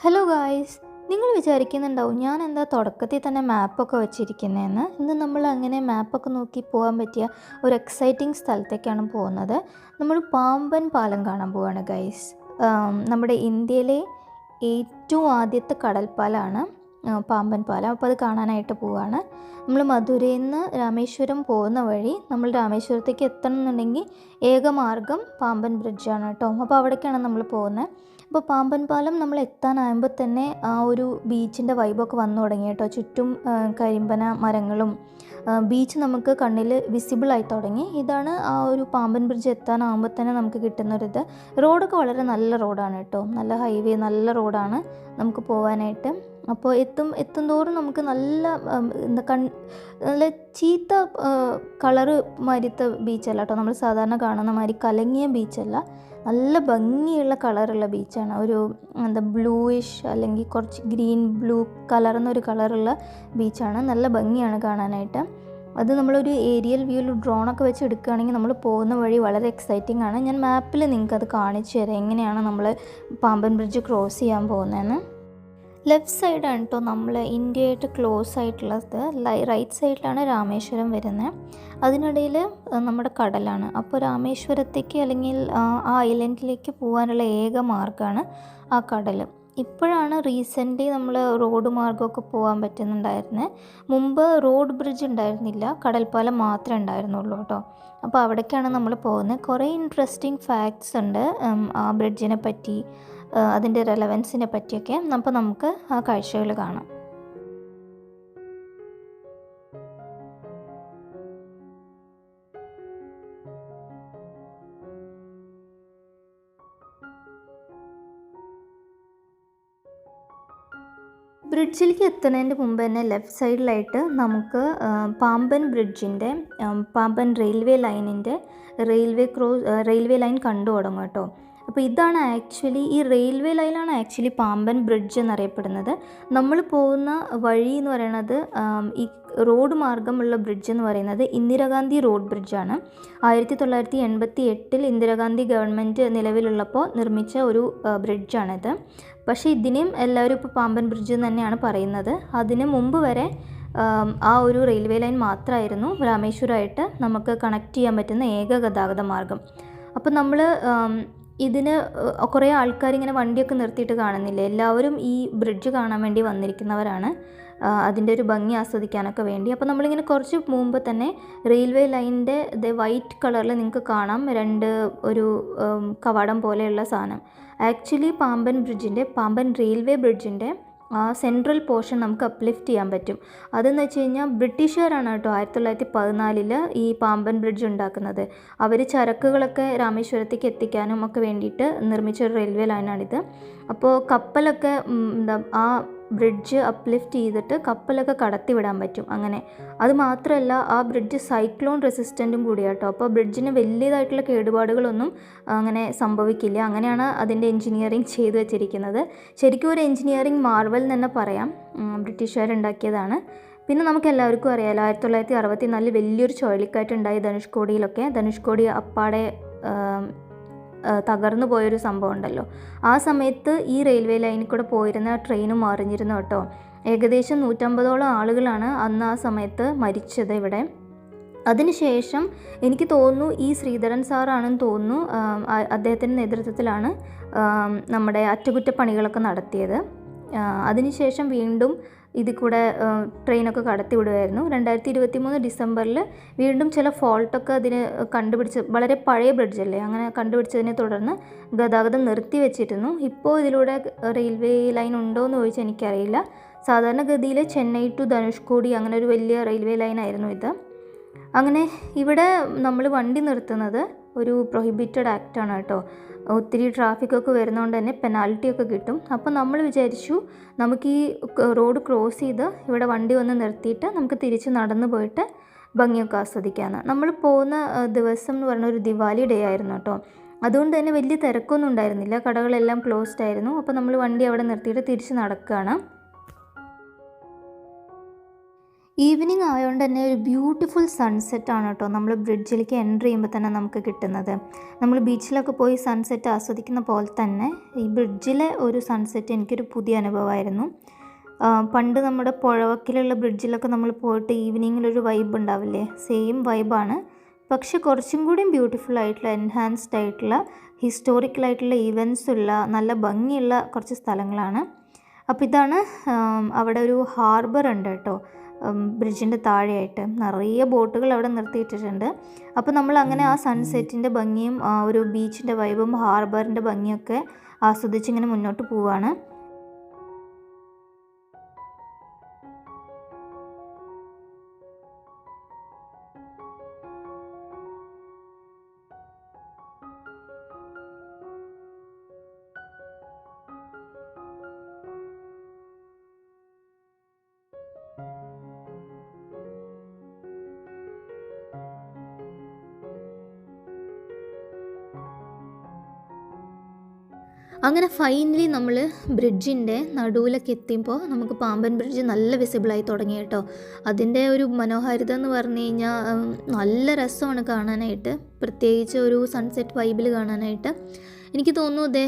Hello guys നിങ്ങൾ വിചാരിക്കുന്നുണ്ടാവും ഞാൻ എന്താ തുടക്കത്തിൽ തന്നെ മാപ്പൊക്കെ വെച്ചിരിക്കുന്നതെന്ന്? ഇന്ന് നമ്മൾ അങ്ങനെ മാപ്പൊക്കെ നോക്കി പോകാൻ പറ്റിയ ഒരു എക്സൈറ്റിംഗ് സ്ഥലത്തേക്കാണ് പോകുന്നത്. നമ്മൾ പാമ്പൻ പാലം കാണാൻ പോവാണ് ഗൈസ് നമ്മുടെ ഇന്ത്യയിലെ ഏറ്റവും ആദ്യത്തെ കടൽപ്പാലമാണ് ആ, പാമ്പൻ പാലം. അപ്പോൾ അത് കാണാനായിട്ട് പോവുകയാണ് നമ്മൾ മധുരയിൽ നിന്ന് രാമേശ്വരം പോകുന്ന വഴി നമ്മൾ രാമേശ്വരത്തേക്ക് എത്തണം എന്നുണ്ടെങ്കിൽ ഏകമാർഗം പാമ്പൻ ബ്രിഡ്ജാണ് കേട്ടോ. അപ്പോൾ അവിടേക്കാണ് നമ്മൾ പോകുന്നത്. അപ്പോൾ പാമ്പൻ പാലം നമ്മൾ എത്താനാകുമ്പോൾ തന്നെ ആ ഒരു ബീച്ചിന്റെ വൈബൊക്കെ വന്നു തുടങ്ങി കേട്ടോ. ചുറ്റും കരിമ്പന മരങ്ങളും ബീച്ച് നമുക്ക് കണ്ണിൽ വിസിബിളായി തുടങ്ങി. ഇതാണ് ആ ഒരു പാമ്പൻ ബ്രിഡ്ജ് എത്താനാകുമ്പോൾ തന്നെ നമുക്ക് കിട്ടുന്നൊരിത്. റോഡൊക്കെ വളരെ നല്ല റോഡാണ് കേട്ടോ. നല്ല ഹൈവേ നല്ല റോഡാണ് നമുക്ക് പോകാനായിട്ട് അപ്പോൾ എത്തും എത്തും തോറും നമുക്ക് നല്ല എന്താ കൺ നല്ല ചീത്ത കളറ് മാരിത്ത ബീച്ചല്ല കേട്ടോ. നമ്മൾ സാധാരണ കാണുന്ന മാതിരി കലങ്ങിയ ബീച്ചല്ല നല്ല ഭംഗിയുള്ള കളറുള്ള ബീച്ചാണ്. ഒരു എന്താ ബ്ലൂയിഷ് അല്ലെങ്കിൽ കുറച്ച് ഗ്രീൻ ബ്ലൂ കലർന്നൊരു കളറുള്ള ബീച്ചാണ്. നല്ല ഭംഗിയാണ് കാണാനായിട്ട്. അത് നമ്മളൊരു ഏരിയൽ വ്യൂവിൽ ഡ്രോണൊക്കെ വെച്ച് എടുക്കുകയാണെങ്കിൽ നമ്മൾ പോകുന്ന വഴി വളരെ എക്സൈറ്റിംഗ് ആണ്. ഞാൻ മാപ്പിൽ നിങ്ങൾക്കത് കാണിച്ചു തരാം. എങ്ങനെയാണ് നമ്മൾ പാമ്പൻ ബ്രിഡ്ജ് ക്രോസ് ചെയ്യാൻ പോകുന്നതെന്ന്. ലെഫ്റ്റ് സൈഡാണ് കേട്ടോ നമ്മൾ ഇന്ത്യയായിട്ട് ക്ലോസ് ആയിട്ടുള്ളത്. റൈറ്റ് സൈഡിലാണ് രാമേശ്വരം വരുന്നത് അതിനിടയിൽ നമ്മുടെ കടലാണ്. അപ്പോൾ രാമേശ്വരത്തേക്ക് അല്ലെങ്കിൽ ആ ഐലൻഡിലേക്ക് പോകാനുള്ള ഏക മാർഗമാണ് ആ കടൽ ഇപ്പോഴാണ് റീസെന്റ്ലി നമ്മൾ റോഡ് മാർഗമൊക്കെ പോകാൻ പറ്റുന്നുണ്ടായിരുന്നത് മുമ്പ് റോഡ് ബ്രിഡ്ജ് ഉണ്ടായിരുന്നില്ല. കടൽപ്പാലം മാത്രമേ ഉണ്ടായിരുന്നുള്ളൂ കേട്ടോ. അപ്പോൾ അവിടേക്കാണ് നമ്മൾ പോകുന്നത്. കുറേ ഇൻട്രസ്റ്റിംഗ് ഫാക്ട്സ് ഉണ്ട് ആ ബ്രിഡ്ജിനെ പറ്റി. അതിന്റെ റെലവൻസിനെ പറ്റിയൊക്കെ അപ്പോൾ നമുക്ക് ആ കാഴ്ചകൾ കാണാം. ബ്രിഡ്ജിലേക്ക് എത്തുന്നതിന്റെ മുമ്പ് തന്നെ ലെഫ്റ്റ് സൈഡിലായിട്ട് നമുക്ക് പാമ്പൻ ബ്രിഡ്ജിന്റെ പാമ്പൻ റെയിൽവേ ലൈനിന്റെ റെയിൽവേ ക്രോസ് റെയിൽവേ ലൈൻ കണ്ടു തുടങ്ങും കേട്ടോ. അപ്പോൾ ഇതാണ് ആക്ച്വലി ഈ റെയിൽവേ ലൈനാണ് ആക്ച്വലി പാമ്പൻ ബ്രിഡ്ജ് എന്നറിയപ്പെടുന്നത്. നമ്മൾ പോകുന്ന വഴി എന്ന് പറയുന്നത് ഈ റോഡ് മാർഗമുള്ള ബ്രിഡ്ജ് എന്ന് പറയുന്നത് ഇന്ദിരാഗാന്ധി റോഡ് ബ്രിഡ്ജാണ്. ആയിരത്തി തൊള്ളായിരത്തി എൺപത്തി എട്ടിൽ ഇന്ദിരാഗാന്ധി ഗവൺമെന്റ് നിലവിലുള്ളപ്പോൾ നിർമ്മിച്ച ഒരു ബ്രിഡ്ജാണിത്. പക്ഷേ ഇതിനെയും എല്ലാവരും ഇപ്പോൾ പാമ്പൻ ബ്രിഡ്ജ് എന്ന് തന്നെയാണ് പറയുന്നത്. അതിന് മുമ്പ് വരെ ആ ഒരു റെയിൽവേ ലൈൻ മാത്രമായിരുന്നു രാമേശ്വരമായിട്ട് നമുക്ക് കണക്ട് ചെയ്യാൻ പറ്റുന്ന ഏക ഗതാഗത മാർഗം. അപ്പോൾ നമ്മൾ ഇതിന് കുറേ ആൾക്കാർ ഇങ്ങനെ വണ്ടിയൊക്കെ നിർത്തിയിട്ട് കാണുന്നില്ലേ? എല്ലാവരും ഈ ബ്രിഡ്ജ് കാണാൻ വേണ്ടി വന്നിരിക്കുന്നവരാണ്. അതിന്റെ ഒരു ഭംഗി ആസ്വദിക്കാനൊക്കെ വേണ്ടി. അപ്പോൾ നമ്മളിങ്ങനെ കുറച്ച് മുമ്പ് തന്നെ റെയിൽവേ ലൈനിന്റെ ഇത് വൈറ്റ് കളറിൽ നിങ്ങൾക്ക് കാണാം. രണ്ട് ഒരു കവാടം പോലെയുള്ള സാധനം. ആക്ച്വലി പാമ്പൻ ബ്രിഡ്ജിന്റെ പാമ്പൻ റെയിൽവേ ബ്രിഡ്ജിന്റെ ആ സെൻട്രൽ പോർഷൻ നമുക്ക് അപ്ലിഫ്റ്റ് ചെയ്യാൻ പറ്റും. അതെന്ന് വെച്ച് കഴിഞ്ഞാൽ ബ്രിട്ടീഷുകാരാണ് കേട്ടോ ആയിരത്തി തൊള്ളായിരത്തി പതിനാലിൽ ഈ പാമ്പൻ ബ്രിഡ്ജ് ഉണ്ടാക്കുന്നത്. അവർ ചരക്കുകളൊക്കെ രാമേശ്വരത്തേക്ക് എത്തിക്കാനും ഒക്കെ വേണ്ടിയിട്ട് നിർമ്മിച്ച ഒരു റെയിൽവേ ലൈനാണിത് അപ്പോൾ കപ്പലൊക്കെ എന്താ ആ ബ്രിഡ്ജ് അപ്ലിഫ്റ്റ് ചെയ്തിട്ട് കപ്പലൊക്കെ കടത്തി വിടാൻ പറ്റും. അങ്ങനെ. അത് മാത്രമല്ല ആ ബ്രിഡ്ജ് സൈക്ലോൺ റെസിസ്റ്റന്റും കൂടിയാട്ടോ. അപ്പോൾ ബ്രിഡ്ജിന് വലിയതായിട്ടുള്ള കേടുപാടുകളൊന്നും അങ്ങനെ സംഭവിക്കില്ല. അങ്ങനെയാണ് അതിന്റെ എൻജിനീയറിങ് ചെയ്തു വെച്ചിരിക്കുന്നത്. ശരിക്കും ഒരു എൻജിനീയറിങ് മാർവൽ തന്നെ പറയാം. ബ്രിട്ടീഷുകാരുണ്ടാക്കിയതാണ്. പിന്നെ നമുക്ക് എല്ലാവർക്കും അറിയാമല്ലോ ആയിരത്തി തൊള്ളായിരത്തി അറുപത്തി നാലിൽ വലിയൊരു ചുഴലിക്കാറ്റ് ഉണ്ടായി ധനുഷ്കോടിയിലൊക്കെ. ധനുഷ്കോടി അപ്പാടെ തകർന്നു പോയൊരു സംഭവം ഉണ്ടല്ലോ. ആ സമയത്ത് ഈ റെയിൽവേ ലൈനിൽ കൂടെ പോയിരുന്ന ട്രെയിനും മറിഞ്ഞിരുന്നു കേട്ടോ. ഏകദേശം നൂറ്റമ്പതോളം ആളുകളാണ് അന്ന് ആ സമയത്ത് മരിച്ചത് ഇവിടെ. അതിനുശേഷം എനിക്ക് തോന്നുന്നു ഈ ശ്രീധരൻ സാറാണെന്ന് തോന്നുന്നു അദ്ദേഹത്തിന്റെ നേതൃത്വത്തിലാണ് നമ്മുടെ അറ്റകുറ്റപ്പണികളൊക്കെ നടത്തിയത്. അതിനുശേഷം വീണ്ടും ഇതിൽ കൂടെ ട്രെയിനൊക്കെ കടത്തി വിടുമായിരുന്നു രണ്ടായിരത്തി ഇരുപത്തി മൂന്ന് ഡിസംബറിൽ വീണ്ടും ചില ഫോൾട്ടൊക്കെ അതിന് കണ്ടുപിടിച്ച് വളരെ പഴയ ബ്രിഡ്ജല്ലേ അങ്ങനെ കണ്ടുപിടിച്ചതിനെ തുടർന്ന് ഗതാഗതം നിർത്തി വെച്ചിരുന്നു ഇപ്പോൾ ഇതിലൂടെ റെയിൽവേ ലൈൻ ഉണ്ടോ എന്ന് ചോദിച്ചാൽ എനിക്കറിയില്ല. സാധാരണഗതിയിൽ ചെന്നൈ ടു ധനുഷ്കോടി അങ്ങനെ ഒരു വലിയ റെയിൽവേ ലൈനായിരുന്നു ഇത്. അങ്ങനെ ഇവിടെ നമ്മൾ വണ്ടി നിർത്തുന്നത് ഒരു പ്രൊഹിബിറ്റഡ് ആക്റ്റാണ് കേട്ടോ. ഒത്തിരി ട്രാഫിക്കൊക്കെ വരുന്നതുകൊണ്ട് തന്നെ പെനാൽറ്റി ഒക്കെ കിട്ടും. അപ്പോൾ നമ്മൾ വിചാരിച്ചു നമുക്ക് ഈ റോഡ് ക്രോസ് ചെയ്ത് ഇവിടെ വണ്ടി ഒന്ന് നിർത്തിയിട്ട് നമുക്ക് തിരിച്ച് നടന്നു പോയിട്ട് ഭംഗിയൊക്കെ ആസ്വദിക്കാമെന്ന് നമ്മൾ പോകുന്ന ദിവസം എന്ന് പറഞ്ഞ ഒരു ദിവാലി ഡേ ആയിരുന്നു കേട്ടോ. അതുകൊണ്ട് തന്നെ വലിയ തിരക്കൊന്നും ഉണ്ടായിരുന്നില്ല. കടകളെല്ലാം ക്ലോസ്ഡ് ആയിരുന്നു. അപ്പോൾ നമ്മൾ വണ്ടി അവിടെ നിർത്തിയിട്ട് തിരിച്ച് നടക്കുകയാണ് ഈവനിങ് ആയതുകൊണ്ട് തന്നെ ഒരു ബ്യൂട്ടിഫുൾ സൺസെറ്റ് ആണ് കേട്ടോ നമ്മൾ ബ്രിഡ്ജിലേക്ക് എന്റർ ചെയ്യുമ്പോൾ തന്നെ നമുക്ക് കിട്ടുന്നത്. നമ്മൾ ബീച്ചിലൊക്കെ പോയി സൺസെറ്റ് ആസ്വദിക്കുന്ന പോലെ തന്നെ ഈ ബ്രിഡ്ജിലെ ഒരു സൺസെറ്റ് എനിക്കൊരു പുതിയ അനുഭവമായിരുന്നു പണ്ട് നമ്മുടെ പുഴവക്കിലുള്ള ബ്രിഡ്ജിലൊക്കെ നമ്മൾ പോയിട്ട് ഈവനിങ്ങിലൊരു വൈബ് ഉണ്ടാവില്ലേ? സെയിം വൈബാണ് പക്ഷെ കുറച്ചും കൂടി ബ്യൂട്ടിഫുൾ ആയിട്ടുള്ള എൻഹാൻസ്ഡ് ആയിട്ടുള്ള ഹിസ്റ്റോറിക്കൽ ആയിട്ടുള്ള ഇവൻസ് ഉള്ള നല്ല ഭംഗിയുള്ള കുറച്ച് സ്ഥലങ്ങളാണ്. അപ്പോൾ ഇതാണ് അവിടെ ഒരു ഹാർബർ ഉണ്ട് കേട്ടോ. ബ്രിഡ്ജിന്റെ താഴെയായിട്ട് നിറയെ ബോട്ടുകൾ അവിടെ നിർത്തിയിട്ടിട്ടുണ്ട്. അപ്പോൾ നമ്മൾ അങ്ങനെ ആ സൺസെറ്റിന്റെ ഭംഗിയും ഒരു ബീച്ചിന്റെ വൈബും ഹാർബറിന്റെ ഭംഗിയൊക്കെ ആസ്വദിച്ച് ഇങ്ങനെ മുന്നോട്ട് പോവുകയാണ് അങ്ങനെ ഫൈനലി നമ്മൾ ബ്രിഡ്ജിന്റെ നടുവിലൊക്കെ എത്തിയപ്പോൾ നമുക്ക് പാമ്പൻ ബ്രിഡ്ജ് നല്ല വിസിബിളായി തുടങ്ങി കേട്ടോ. അതിന്റെ ഒരു മനോഹാരിത എന്ന് പറഞ്ഞു കഴിഞ്ഞാൽ നല്ല രസമാണ് കാണാനായിട്ട്. പ്രത്യേകിച്ച് ഒരു സൺസെറ്റ് വൈബിൽ കാണാനായിട്ട്. എനിക്ക് തോന്നുന്നു അതെ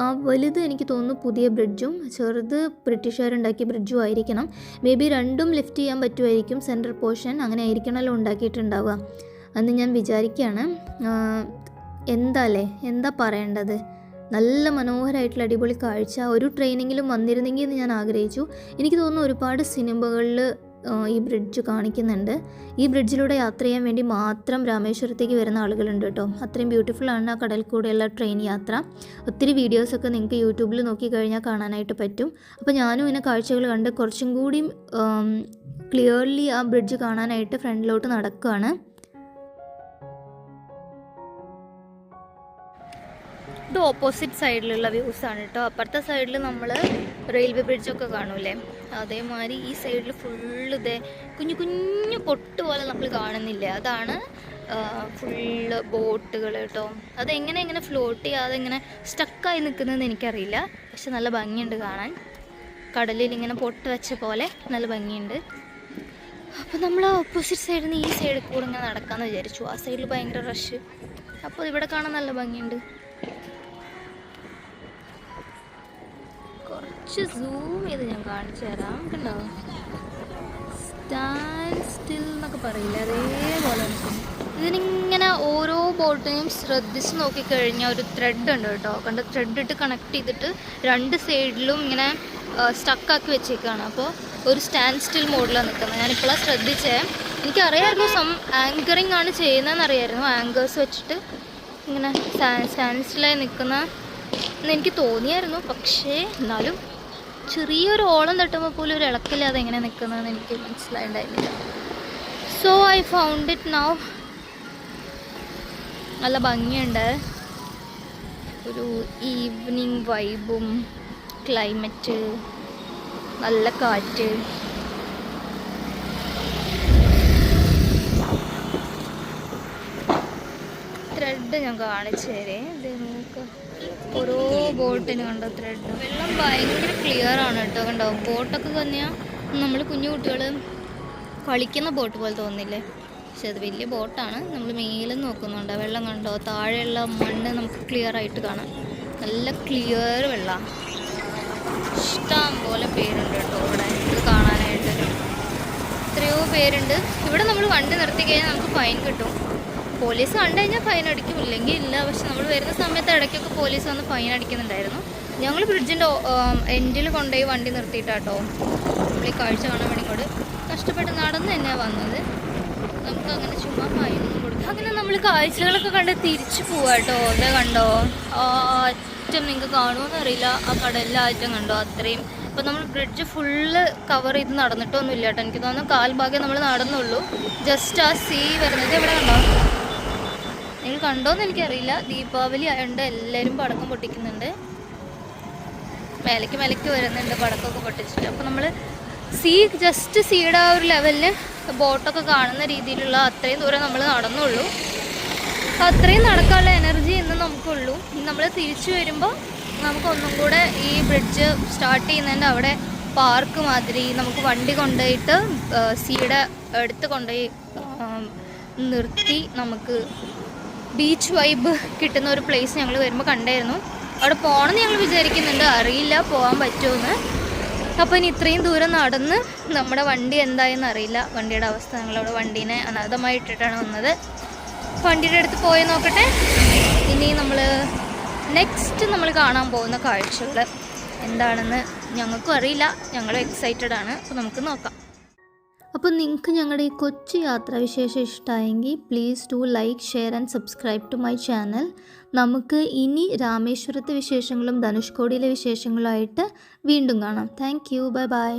ആ വലുത് എനിക്ക് തോന്നുന്നു പുതിയ ബ്രിഡ്ജും ചെറുത് ബ്രിട്ടീഷുകാരുണ്ടാക്കിയ ബ്രിഡ്ജും ആയിരിക്കണം. മേ ബി രണ്ടും ലിഫ്റ്റ് ചെയ്യാൻ പറ്റുമായിരിക്കും സെൻട്രൽ പോർഷൻ അങ്ങനെ ആയിരിക്കണമല്ലോ ഉണ്ടാക്കിയിട്ടുണ്ടാവുക. എന്ന് ഞാൻ വിചാരിക്കുകയാണ് എന്താ എന്താല്ലേ എന്താ പറയേണ്ടത്? നല്ല മനോഹരമായിട്ടുള്ള അടിപൊളി കാഴ്ച. ഒരു ട്രെയിനിങ്ങിലും വന്നിരുന്നെങ്കിൽ എന്ന് ഞാൻ ആഗ്രഹിച്ചു. എനിക്ക് തോന്നുന്നു ഒരുപാട് സിനിമകളിൽ ഈ ബ്രിഡ്ജ് കാണിക്കുന്നുണ്ട്. ഈ ബ്രിഡ്ജിലൂടെ യാത്ര ചെയ്യാൻ വേണ്ടി മാത്രം രാമേശ്വരത്തേക്ക് വരുന്ന ആളുകളുണ്ട് കേട്ടോ. അത്രയും ബ്യൂട്ടിഫുൾ ആണ് ആ കടൽ കൂടെയുള്ള ട്രെയിൻ യാത്ര. ഒത്തിരി വീഡിയോസൊക്കെ നിങ്ങൾക്ക് യൂട്യൂബിൽ നോക്കി കഴിഞ്ഞാൽ കാണാനായിട്ട് പറ്റും. അപ്പോൾ ഞാനും ഇങ്ങനെ കാഴ്ചകൾ കണ്ട് കുറച്ചും കൂടി ക്ലിയർലി ആ ബ്രിഡ്ജ് കാണാനായിട്ട് ഫ്രണ്ടിലോട്ട് നടക്കുകയാണ് ഇത് ഓപ്പോസിറ്റ് സൈഡിലുള്ള വ്യൂസ് ആണ് കേട്ടോ. അപ്പുറത്തെ സൈഡിൽ നമ്മൾ റെയിൽവേ ബ്രിഡ്ജൊക്കെ കാണൂലേ അതേമാതിരി ഈ സൈഡിൽ ഫുള്ള് ഇതേ കുഞ്ഞു കുഞ്ഞു പൊട്ട് പോലെ നമ്മൾ കാണുന്നില്ല? അതാണ് ഫുള്ള് ബോട്ടുകൾ കേട്ടോ. അതെങ്ങനെ ഇങ്ങനെ ഫ്ലോട്ട് ചെയ്യാതെ ഇങ്ങനെ സ്റ്റക്കായി നിൽക്കുന്നതെന്ന് എനിക്കറിയില്ല. പക്ഷെ നല്ല ഭംഗിയുണ്ട് കാണാൻ. കടലിൽ ഇങ്ങനെ പൊട്ട് വെച്ച പോലെ നല്ല ഭംഗിയുണ്ട്. അപ്പോൾ നമ്മൾ ഓപ്പോസിറ്റ് സൈഡിൽ നിന്ന് ഈ സൈഡിൽ കൂടെ ഇങ്ങനെ നടക്കാമെന്ന് വിചാരിച്ചു. ആ സൈഡിൽ ഭയങ്കര റഷ് അപ്പോൾ ഇവിടെ കാണാൻ നല്ല ഭംഗിയുണ്ട്. കുറച്ച് സൂം ചെയ്ത് ഞാൻ കാണിച്ചു തരാം കണ്ടോ? സ്റ്റാൻഡ് സ്റ്റിൽ എന്നൊക്കെ പറയില്ല? അതേപോലെ ഇതിനിങ്ങനെ ഓരോ ബോട്ടിനെയും ശ്രദ്ധിച്ച് നോക്കിക്കഴിഞ്ഞാൽ ഒരു ത്രെഡ് ഉണ്ട് കേട്ടോ. കണ്ട? ത്രെഡ് ഇട്ട് കണക്ട് ചെയ്തിട്ട് രണ്ട് സൈഡിലും ഇങ്ങനെ സ്റ്റക്കാക്കി വെച്ചേക്കാണ്. അപ്പോൾ ഒരു സ്റ്റാൻഡ് സ്റ്റിൽ മോഡിലാണ് നിൽക്കുന്നത് ഞാനിപ്പോഴാണ് ശ്രദ്ധിച്ചേ. എനിക്കറിയായിരുന്നു സം ആങ്കറിങ് ആണ് ചെയ്യുന്നതെന്ന് അറിയായിരുന്നു ആങ്കേഴ്സ് വെച്ചിട്ട് ഇങ്ങനെ സ്റ്റാൻഡ് സ്റ്റിലായി നിൽക്കുന്ന എന്ന് എനിക്ക് തോന്നിയായിരുന്നു. പക്ഷേ എന്നാലും ചെറിയൊരു ഓളം തട്ടുമ്പോൾ പോലും ഒരു ഇളക്കില്ലാതെ എങ്ങനെ നിൽക്കുന്നതെന്ന് എനിക്ക് മനസ്സിലായിട്ടുണ്ടായിരുന്നില്ല so I found it now നല്ല ഭംഗിയുണ്ട്. ഒരു ഈവനിങ് വൈബും ക്ലൈമറ്റ് നല്ല കാറ്റ്. ത്രെഡ് ഞാൻ കാണിച്ചു തരേ. ഇത് ഓരോ ബോട്ടിന് കണ്ടോ ത്രെഡ് വെള്ളം ഭയങ്കര ക്ലിയർ ആണ് കേട്ടോ കണ്ടോ? ബോട്ടൊക്കെ തന്നെയാ. നമ്മൾ കുഞ്ഞു കുട്ടികൾ കളിക്കുന്ന ബോട്ട് പോലെ തോന്നില്ലേ? പക്ഷെ അത് വലിയ ബോട്ടാണ്. നമ്മൾ മേലും നോക്കുന്നുണ്ട്. വെള്ളം കണ്ടോ? താഴെയുള്ള മണ്ണ് നമുക്ക് ക്ലിയർ ആയിട്ട് കാണാം. നല്ല ക്ലിയർ വെള്ളമാണ് ഇഷ്ടം പോലെ പേരുണ്ട് കേട്ടോ ഇവിടെ. ഇത് കാണാനായിട്ട്. എത്രയോ പേരുണ്ട്. ഇവിടെ നമ്മൾ വണ്ടി നിർത്തി കഴിഞ്ഞാൽ നമുക്ക് ഫൈൻ കിട്ടും. പോലീസ് കണ്ടു കഴിഞ്ഞാൽ ഫൈൻ അടിക്കും. ഇല്ലെങ്കിൽ ഇല്ല. പക്ഷെ നമ്മൾ വരുന്ന സമയത്ത് ഇടയ്ക്കൊക്കെ പോലീസ് വന്ന് ഫൈൻ അടിക്കുന്നുണ്ടായിരുന്നു. ഞങ്ങൾ ബ്രിഡ്ജിന്റെ എൻഡിൽ കൊണ്ടുപോയി വണ്ടി നിർത്തിയിട്ടാട്ടോ. നമ്മൾ കാഴ്ച കാണാൻ വേണ്ടി ഇങ്ങോട്ട് കഷ്ടപ്പെട്ട് നടന്ന് തന്നെയാണ് വന്നത്. നമുക്ക് അങ്ങനെ ചുമ്മാ ഫൈനൊന്നും കൊടുക്കാം. അങ്ങനെ നമ്മൾ കാഴ്ചകളൊക്കെ കണ്ട് തിരിച്ചു പോവാട്ടോ. അതെ കണ്ടോ? അറ്റം നിങ്ങൾക്ക് കാണുമോന്ന് അറിയില്ല. ആ കടലിലെ അറ്റം കണ്ടോ? അത്രയും. അപ്പോൾ നമ്മൾ ബ്രിഡ്ജ് ഫുള്ള് കവർ ചെയ്ത് നടന്നിട്ടൊന്നുമില്ല കേട്ടോ. എനിക്ക് തോന്നുന്നു കാൽഭാഗം നമ്മൾ നടന്നുള്ളൂ. ജസ്റ്റ് ആ സീ വരുന്നത് എവിടെ കണ്ടോ? നിങ്ങൾ കണ്ടോന്ന് എനിക്കറിയില്ല. ദീപാവലി ആയതുകൊണ്ട് എല്ലാവരും പടക്കം പൊട്ടിക്കുന്നുണ്ട്. മേലേക്ക് മേലേക്ക് വരുന്നുണ്ട് പടക്കമൊക്കെ പൊട്ടിച്ചിട്ട്. അപ്പോൾ നമ്മൾ സീ ജസ്റ്റ് സീയുടെ ആ ഒരു ലെവലിൽ ബോട്ടൊക്കെ കാണുന്ന രീതിയിലുള്ള അത്രയും ദൂരം നമ്മൾ നടന്നുള്ളൂ. അപ്പോൾ അത്രയും നടക്കാനുള്ള എനർജി ഇന്ന് നമുക്കുള്ളൂ. നമ്മൾ തിരിച്ചു വരുമ്പോൾ നമുക്കൊന്നും കൂടെ ഈ ബ്രിഡ്ജ് സ്റ്റാർട്ട് ചെയ്യുന്നതിന്റെ അവിടെ പാർക്ക് മാതിരി നമുക്ക് വണ്ടി കൊണ്ടുപോയിട്ട് സീയുടെ എടുത്ത് കൊണ്ടുപോയി നിർത്തി നമുക്ക് ബീച്ച് വൈബ് കിട്ടുന്ന ഒരു പ്ലേസ് ഞങ്ങൾ വരുമ്പോൾ കണ്ടായിരുന്നു. അവിടെ പോകണമെന്ന് ഞങ്ങൾ വിചാരിക്കുന്നുണ്ട്. അറിയില്ല പോകാൻ പറ്റുമെന്ന് അപ്പോൾ ഇനി ഇത്രയും ദൂരം നടന്ന് നമ്മുടെ വണ്ടി എന്തായെന്ന് അറിയില്ല. വണ്ടിയുടെ അവസ്ഥ ഞങ്ങളവിടെ വണ്ടീനെ അനാഥമായി ഇട്ടിട്ടാണ് വന്നത്. വണ്ടിയുടെ അടുത്ത് പോയി നോക്കട്ടെ. ഇനി നമ്മൾ നെക്സ്റ്റ് നമ്മൾ കാണാൻ പോകുന്ന കാഴ്ചകൾ എന്താണെന്ന് ഞങ്ങൾക്കും അറിയില്ല. ഞങ്ങളും എക്സൈറ്റഡ് ആണ്. അപ്പോൾ നമുക്ക് നോക്കാം. അപ്പോൾ നിങ്ങൾക്ക് ഞങ്ങളുടെ ഈ കൊച്ചു യാത്രാവിശേഷം ഇഷ്ടമായെങ്കിൽ please to like share and subscribe to my channel നമുക്ക് ഇനി രാമേശ്വരത്തെ വിശേഷങ്ങളും ധനുഷ്കോടിയിലെ വിശേഷങ്ങളുമായിട്ട് വീണ്ടും കാണാം. Thank you bye bye